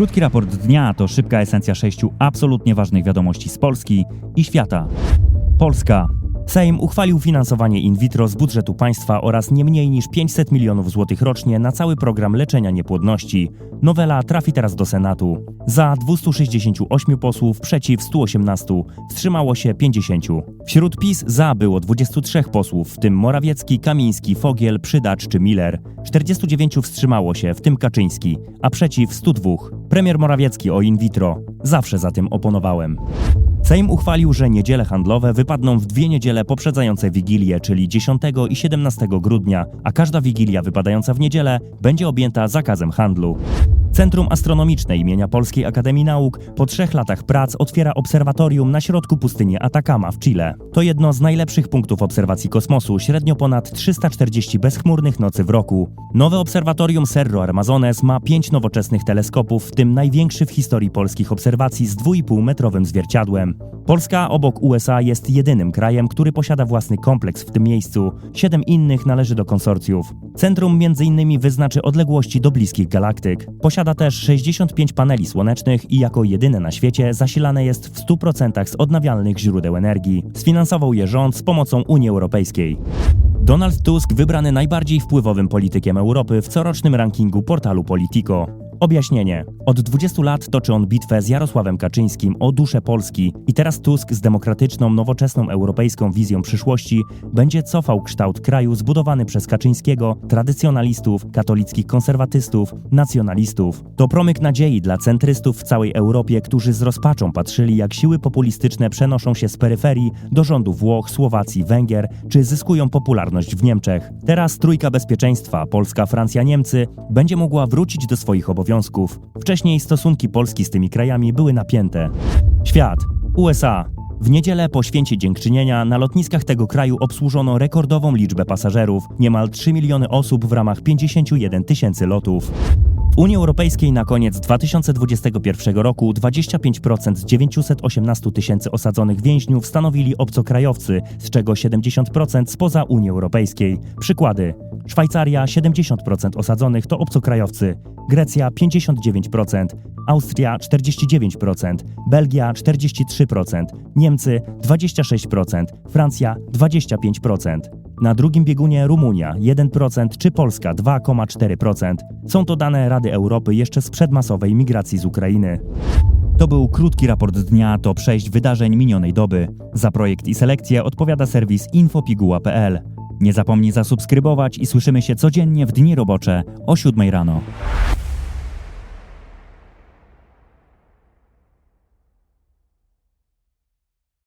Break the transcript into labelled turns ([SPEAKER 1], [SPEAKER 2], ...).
[SPEAKER 1] Krótki raport dnia to szybka esencja sześciu absolutnie ważnych wiadomości z Polski i świata. Polska. Sejm uchwalił finansowanie in vitro z budżetu państwa oraz nie mniej niż 500 milionów złotych rocznie na cały program leczenia niepłodności. Nowela trafi teraz do Senatu. Za 268 posłów, przeciw 118, wstrzymało się 50. Wśród PiS za było 23 posłów, w tym Morawiecki, Kamiński, Fogiel, Przydacz czy Miller. 49 wstrzymało się, w tym Kaczyński, a przeciw 102. Premier Morawiecki o in vitro. Zawsze za tym oponowałem. Sejm uchwalił, że niedziele handlowe wypadną w dwie niedziele poprzedzające Wigilię, czyli 10 i 17 grudnia, a każda Wigilia wypadająca w niedzielę będzie objęta zakazem handlu. Centrum Astronomiczne imienia Polskiej Akademii Nauk po trzech latach prac otwiera obserwatorium na środku pustyni Atacama w Chile. To jedno z najlepszych punktów obserwacji kosmosu, średnio ponad 340 bezchmurnych nocy w roku. Nowe obserwatorium Cerro Armazones ma pięć nowoczesnych teleskopów, w tym największy w historii polskich obserwacji z 2,5-metrowym zwierciadłem. Polska obok USA jest jedynym krajem, który posiada własny kompleks w tym miejscu. Siedem innych należy do konsorcjów. Centrum m.in. wyznaczy odległości do bliskich galaktyk. Posiada też 65 paneli słonecznych i jako jedyne na świecie zasilane jest w 100% z odnawialnych źródeł energii. Sfinansował je rząd z pomocą Unii Europejskiej. Donald Tusk wybrany najbardziej wpływowym politykiem Europy w corocznym rankingu portalu Politico. Objaśnienie. Od 20 lat toczy on bitwę z Jarosławem Kaczyńskim o duszę Polski i teraz Tusk z demokratyczną, nowoczesną europejską wizją przyszłości będzie cofał kształt kraju zbudowany przez Kaczyńskiego, tradycjonalistów, katolickich konserwatystów, nacjonalistów. To promyk nadziei dla centrystów w całej Europie, którzy z rozpaczą patrzyli jak siły populistyczne przenoszą się z peryferii do rządu Włoch, Słowacji, Węgier, czy zyskują popularność w Niemczech. Teraz trójka bezpieczeństwa, Polska, Francja, Niemcy, będzie mogła wrócić do swoich obowiązków. Wcześniej stosunki Polski z tymi krajami były napięte. Świat. USA. W niedzielę po święcie dziękczynienia na lotniskach tego kraju obsłużono rekordową liczbę pasażerów, niemal 3 miliony osób w ramach 51 tysięcy lotów. W Unii Europejskiej na koniec 2021 roku 25% z 918 tysięcy osadzonych więźniów stanowili obcokrajowcy, z czego 70% spoza Unii Europejskiej. Przykłady. Szwajcaria 70% osadzonych to obcokrajowcy, Grecja 59%, Austria 49%, Belgia 43%, Niemcy 26%, Francja 25%. Na drugim biegunie Rumunia 1% czy Polska 2,4%. Są to dane Rady Europy jeszcze sprzed masowej migracji z Ukrainy. To był krótki raport dnia top 6 wydarzeń minionej doby. Za projekt i selekcję odpowiada serwis infopiguła.pl. Nie zapomnij zasubskrybować i słyszymy się codziennie w dni robocze o 7 rano.